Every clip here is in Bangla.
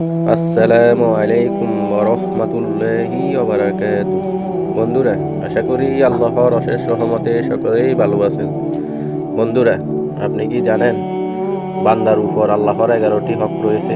আসসালামু আলাইকুম রহমতুল্লাহি বন্ধুরা, আশা করি আল্লাহর অশেষ রহমতে সকলেই ভালো আছেন। বন্ধুরা, আপনি কি জানেন, বান্দার উপর আল্লাহর এগারোটি হক রয়েছে।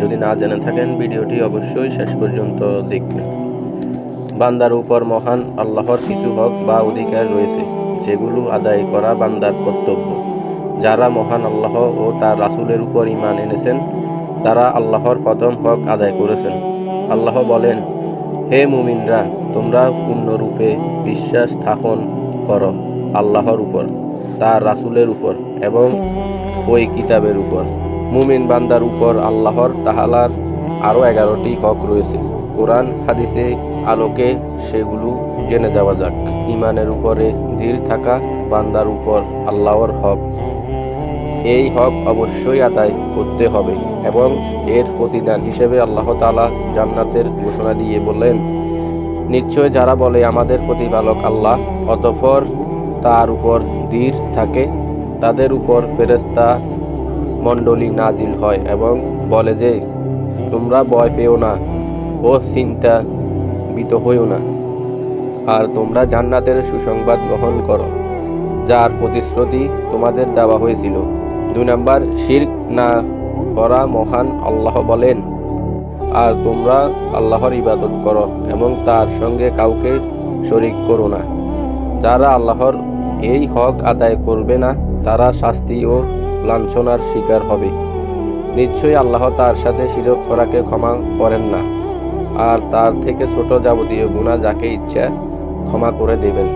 যদি না জেনে থাকেন, ভিডিওটি অবশ্যই শেষ পর্যন্ত দেখবেন। বান্দার উপর মহান আল্লাহর কিছু হক বা অধিকার রয়েছে, যেগুলো আদায় করা বান্দার কর্তব্য। যারা মহান আল্লাহ ও তার রাসূলের উপর ঈমান এনেছেন তারা আল্লাহর প্রথম হক আদায় করেছেন। আল্লাহ বলেন, হে মুমিনরা, তোমরা পূর্ণরূপে বিশ্বাস স্থাপন করো আল্লাহর উপর, তার রাসুলের উপর এবং ওই কিতাবের উপর। মুমিন বান্দার উপর আল্লাহর তাহালার আরও এগারোটি হক রয়েছে। কোরআন, হাদিসে আলোকে সেগুলো জেনে যাওয়া যাক। ইমানের উপরে ধীর থাকা বান্দার উপর আল্লাহর হক এই হক অবশ্যই আদায় করতে হবে এবং এর প্রতিদান হিসেবে আল্লাহ তাআলা জান্নাতের ঘোষণা দিয়ে বললেন, নিশ্চয় যারা বলে আমাদের প্রতিপালক আল্লাহ অতঃপর তার উপর ধীর থাকে, তাদের উপর ফেরেস্তা মণ্ডলী নাজিল হয় এবং বলে যে, তোমরা ভয় পেও না ও চিন্তা ভীত হইও না। আর তোমরা জান্নাতের সুসংবাদ গ্রহণ করো, যার প্রতিশ্রুতি তোমাদের দেওয়া হয়েছিল। দুই নাম্বার, শির্ক না করা মহান আল্লাহ বলেন, আর তোমরা আল্লাহর ইবাদত করো এবং তার সঙ্গে কাউকে শরিক করো না। যারা আল্লাহর এই হক আদায় করবে না, তারা শাস্তি ও লাঞ্ছনার শিকার হবে। নিশ্চয়ই আল্লাহ তার সাথে শিরক করাকে ক্ষমা করেন না, আর তার থেকে ছোট যাবতীয় গুণা যাকে ইচ্ছা ক্ষমা করে দেবেন।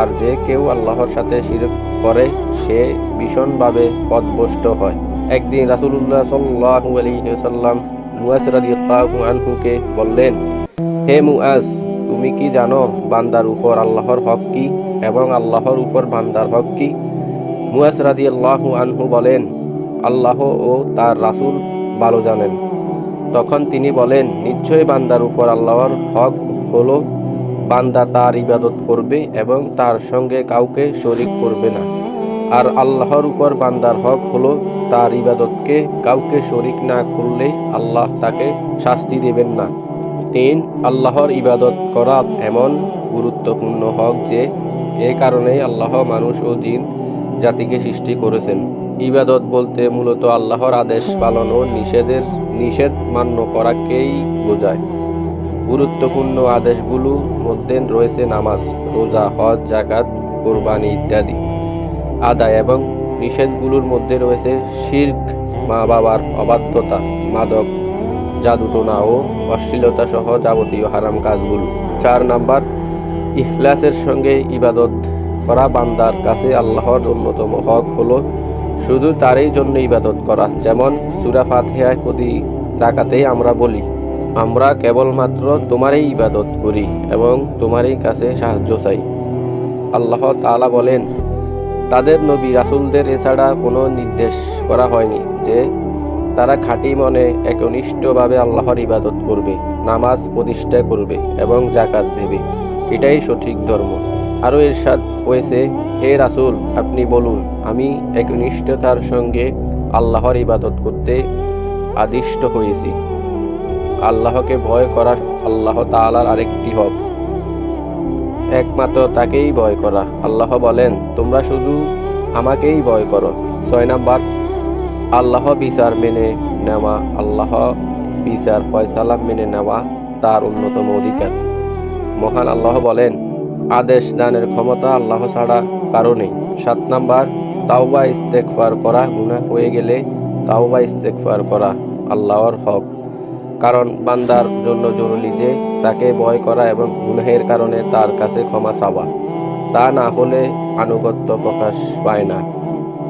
আর যে কেউ আল্লাহর সাথে শিরক করে, সে ভীষণভাবে পদভষ্ট হয়। একদিন রাসূলুল্লাহ সাল্লাল্লাহু আলাইহি ওয়াসাল্লাম মুয়াজ রাদিয়াল্লাহু আনহুকে বললেন, হে মুআজ তুমি কি জানো বান্দার উপর আল্লাহর হক কি এবং আল্লাহর উপর বান্দার হক কি? মুয়াজ রাদিয়াল্লাহু আনহু বলেন, আল্লাহ ও তার রাসুল ভালো জানেন। তখন তিনি বলেন, নিশ্চয়ই বান্দার উপর আল্লাহর হক হলো বান্দা তার ইবাদত করবে এবং তার সঙ্গে কাউকে শরিক করবে না। আর আল্লাহর উপর বান্দার হক হলো তার ইবাদতকে কাউকে শরিক না করলে আল্লাহ তাকে শাস্তি দেবেন না। তিন, আল্লাহর ইবাদত করা এমন গুরুত্বপূর্ণ হক যে এ কারণেই আল্লাহ মানুষ ও জিন জাতিকে সৃষ্টি করেছেন। ইবাদত বলতে মূলত আল্লাহর আদেশ পালন ও নিষেধের নিষেধ মান্য করাকেই বোঝায়। গুরুত্বপূর্ণ আদেশগুলোর মধ্যে রয়েছে নামাজ, রোজা, হজ জাকাত কোরবানি ইত্যাদি। আদায় এবং নিষেধগুলোর মধ্যে রয়েছে শির্ক মা বাবার অবাধ্যতা, মাদক, জাদুটোনা ও অশ্লীলতা সহ যাবতীয় হারাম কাজগুলো। চার নাম্বার, ইখলাসের সঙ্গে ইবাদত করা বান্দার কাছে আল্লাহর অন্যতম হক হলো শুধু তারই জন্য ইবাদত করা। যেমন সুরা ফাতিহায় প্রতি রাকাতেই আমরা বলি আমরা কেবলমাত্র তোমারই ইবাদত করি এবং তোমারই কাছে সাহায্য চাই। আল্লাহ তাআলা বলেন, তাদের নবী রাসুলদের এছাড়া কোনো নির্দেশ করা হয়নি যে তারা খাঁটি মনে একনিষ্ঠভাবে আল্লাহর ইবাদত করবে, নামাজ প্রতিষ্ঠা করবে এবং জাকাত দেবে। এটাই সঠিক ধর্ম। আরও এরশাদ হয়েছে, হে রাসুল, আপনি বলুন, আমি একনিষ্ঠতার সঙ্গে আল্লাহর ইবাদত করতে আদিষ্ট হয়েছি। আল্লাহকে ভয় করা আল্লাহ তাআলার আরেকটি হক। একমাত্র তাকেই ভয় করা। আল্লাহ বলেন, তোমরা শুধু আমাকেই ভয় করো। ছয় নাম্বার, আল্লাহ বিচার মেনে নেওয়া, আল্লাহ বিচার ফয়সালা মেনে নেওয়া তার অন্যতম অধিকার। মহান আল্লাহ বলেন, আদেশ দানের ক্ষমতা আল্লাহ ছাড়া কারণে সাত নাম্বার, তাওবা ইস্তেকফার করা গুনাহ হয়ে গেলে তাওবা ইস্তেকফার করা আল্লাহর হক। কারণ বান্দার জন্য জরুরি যে তাকে ভয় করা এবং গুনাহের কারণে তার কাছে ক্ষমা চাওয়া। তা না হলে আনুগত্য প্রকাশ পায় না।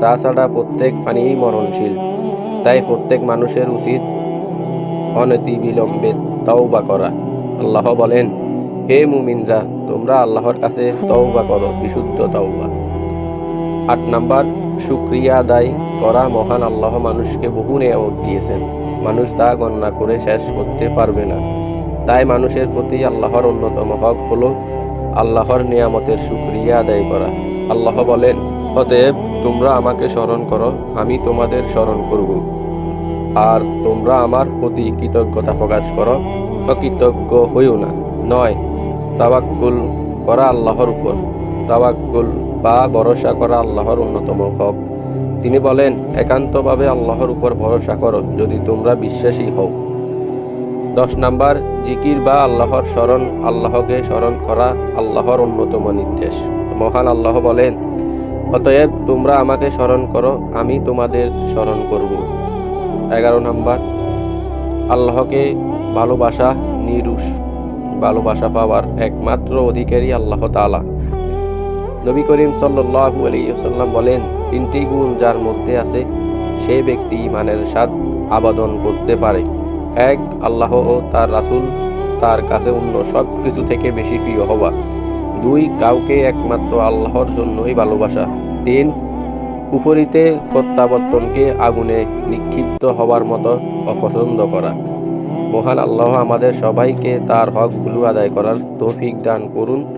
তাছাড়া প্রত্যেক প্রাণীই মরণশীল। তাই প্রত্যেক মানুষের উচিত অনতি বিলম্বে তওবা করা। আল্লাহ বলেন, হে মুমিনরা, তোমরা আল্লাহর কাছে তওবা করো, বিশুদ্ধ তওবা। আট নাম্বার, শুক্রিয়া আদায় করা মহান আল্লাহ মানুষকে বহু নিয়ামত দিয়েছেন। মানুষ তা গণনা করে শেষ করতে পারবে না। তাই মানুষের প্রতি আল্লাহর অন্যতম হক হলো আল্লাহর নিয়ামতের শুক্রিয়া আদায় করা। আল্লাহ বলেন, অতএব তোমরা আমাকে স্মরণ করো, আমি তোমাদের স্মরণ করব। আর তোমরা আমার প্রতি কৃতজ্ঞতা প্রকাশ করো, অকৃতজ্ঞ হইও না। নয় তাবাক্কুল করা আল্লাহর উপর। তাবাক্কুল বা ভরসা করা আল্লাহর অন্যতম হক। তিনি বলেন, একান্তভাবে আল্লাহর উপর ভরসা করো যদি তোমরা বিশ্বাসী হও। দশ নাম্বার, জিকির বা আল্লাহর স্মরণ, আল্লাহকে স্মরণ করা আল্লাহর অন্যতম নির্দেশ। মহান আল্লাহ বলেন, অতএব তোমরা আমাকে স্মরণ করো, আমি তোমাদের স্মরণ করব। এগারো নাম্বার, আল্লাহকে ভালোবাসা নিরুষ ভালোবাসা পাওয়ার একমাত্র অধিকারী আল্লাহ তাআলা। নবী করিম সাল্লাল্লাহু আলাইহি ওয়াসাল্লাম বলেন, তিনটি গুণ যার মধ্যে আছে, সে ব্যক্তি ইমানের স্বাদ আবেদন করতে পারে। এক, আল্লাহ ও তার রাসুল তার কাছে অন্য সব কিছু থেকে বেশি প্রিয় হওয়া। দুই, কাউকে একমাত্র আল্লাহর জন্যই ভালোবাসা। তিন, কুফরিতে প্রত্যাবর্তনকে আগুনে নিক্ষিপ্ত হওয়ার মতো অপছন্দ করা। মহান আল্লাহ আমাদের সবাইকে তার হকগুলো আদায় করার তৌফিক দান করুন।